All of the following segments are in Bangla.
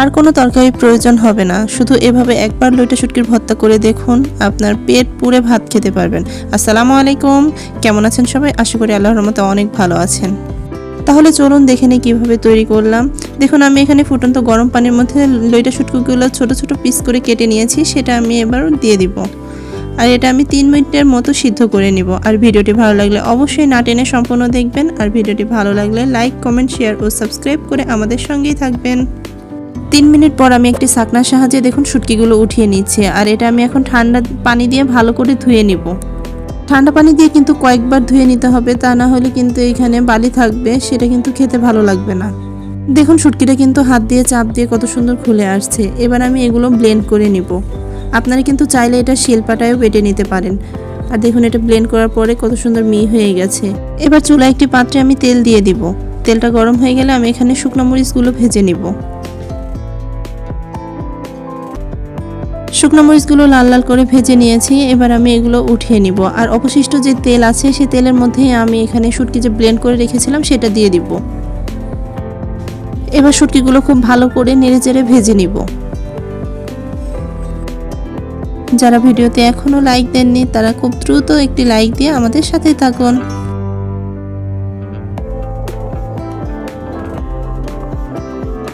আর কোনো তরকারির প্রয়োজন হবে না। শুধু এভাবে একবার লইটা শুটকির ভর্তা করে দেখুন, আপনার পেট পুরে ভাত খেতে পারবেন। আসসালামু আলাইকুম। কেমন আছেন সবাই? আশা করি আল্লাহর রহমতে অনেক ভালো আছেন। তাহলে চলুন দেখে নিই কীভাবে তৈরি করলাম। দেখুন, আমি এখানে ফুটন্ত গরম পানির মধ্যে লইটা শুটকুগুলো ছোট ছোট পিস করে কেটে নিয়েছি, সেটা আমি এবার দিয়ে দিব। আর এটা আমি তিন মিনিটের মতো সিদ্ধ করে নিব। আর ভিডিওটি ভালো লাগলে অবশ্যই না টেনে সম্পূর্ণ দেখবেন। আর ভিডিওটি ভালো লাগলে লাইক, কমেন্ট, শেয়ার ও সাবস্ক্রাইব করে আমাদের সঙ্গেই থাকবেন। তিন মিনিট পর আমি একটি সাকনার সাহায্যে দেখুন শুটকিগুলো উঠিয়ে নিচ্ছে, আর এটা আমি এখন ঠান্ডা পানি দিয়ে ভালো করে ধুয়ে নিব। ঠান্ডা পানি দিয়ে কিন্তু কয়েকবার ধুয়ে নিতে হবে, তা না হলে কিন্তু এখানে বালি থাকবে, সেটা কিন্তু খেতে ভালো লাগবে না। দেখুন শুটকিটা কিন্তু হাত দিয়ে চাপ দিয়ে কত সুন্দর খুলে আসছে, এবার আমি এগুলো ব্লেন্ড করে নিব। আপনারা কিন্তু চাইলে এটা শিলপাটায়ও বেটে নিতে পারেন। আর দেখুন এটা ব্লেন্ড করার পরে কত সুন্দর মি হয়ে গেছে। এবার চুলা একটি পাত্রে আমি তেল দিয়ে দিব। তেলটা গরম হয়ে গেলে আমি এখানে শুকনো মরিচগুলো ভেজে নিব। শুকনো মরিচগুলো লাল লাল করে ভেজে নিয়েছি, এবার আমি এগুলো উঠিয়ে নিব। আর অবশিষ্ট যে তেল আছে সেই তেলের মধ্যে আমি এখানে শুটকি যে ব্লেন্ড করে রেখেছিলাম, সেটা দিয়ে দিব। এবার শুটকিগুলো খুব ভালো করে নেড়ে চেড়ে ভেজে নিব। যারা ভিডিওতে এখনও লাইক দেননি, তারা খুব দ্রুত একটি লাইক দিয়ে আমাদের সাথে থাকুন।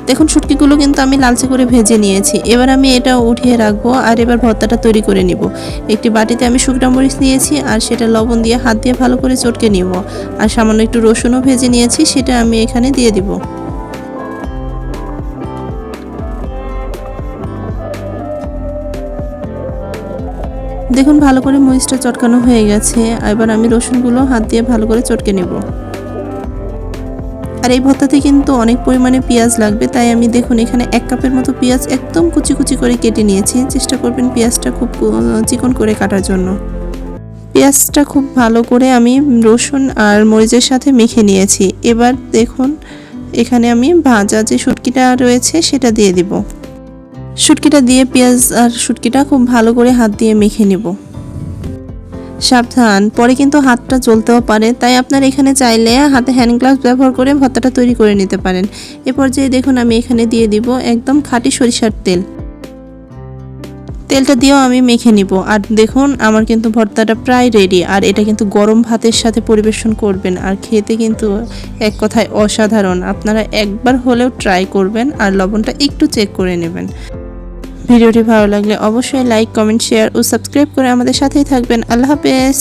দেখুন, শুটকিগুলো কিন্তু আমি লালচে করে ভেজে নিয়েছি। এবার আমি এটা উঠিয়ে রাখব আর এবার ভর্তাটা তৈরি করে নিব। একটি বাটিতে আমি শুকনো মরিচ নিয়েছি আর সেটা লবণ দিয়ে হাত দিয়ে ভালো করে চটকে নিব। আর সামান্য একটু রসুনও ভেজে নিয়েছি, সেটা আমি এখানে দিয়ে দিব। দেখুন, ভালো করে মরিচটা চটকানো হয়ে গেছে। এবার আমি রসুনগুলো হাত দিয়ে ভালো করে চটকে নেব। আর এই ভর্তাতে কিন্তু অনেক পরিমাণে পেঁয়াজ লাগবে, তাই আমি দেখুন এখানে এক কাপের মতো পেঁয়াজ একদম কুচি কুচি করে কেটে নিয়েছি। চেষ্টা করবেন পেঁয়াজটা খুব চিকন করে কাটার জন্য। পেঁয়াজটা খুব ভালো করে আমি রসুন আর মরিচের সাথে মেখে নিয়েছি। এবার দেখুন, এখানে আমি ভাজা যে শুটকিটা রয়েছে সেটা দিয়ে দিব। শুটকিটা দিয়ে পেঁয়াজ আর শুটকিটা খুব ভালো করে হাত দিয়ে মেখে নেব। সাবধান। পরে কিন্তু হাতটা জ্বলতেও পারে, তাই আপনার এখানে চাইলে হাতে হ্যান্ড গ্লাভস ব্যবহার করে ভর্তাটা তৈরি করে নিতে পারেন। এ পর্যায়ে দেখুন, আমি এখানে দিয়ে দিব একদম খাঁটি সরিষার তেল। তেলটা দিয়েও আমি মেখে নিব। আর দেখুন, আমার কিন্তু ভর্তাটা প্রায় রেডি আর এটা কিন্তু গরম ভাতের সাথে পরিবেশন করবেন। আর খেতে কিন্তু এক কথায় অসাধারণ। আপনারা একবার হলেও ট্রাই করবেন, আর লবণটা একটু চেক করে নেবেন। ভিডিওটি ভালো লাগলে অবশ্যই লাইক কমেন্ট শেয়ার ও সাবস্ক্রাইব করে আমাদের সাথেই থাকবেন। আল্লাহ হাফেজ।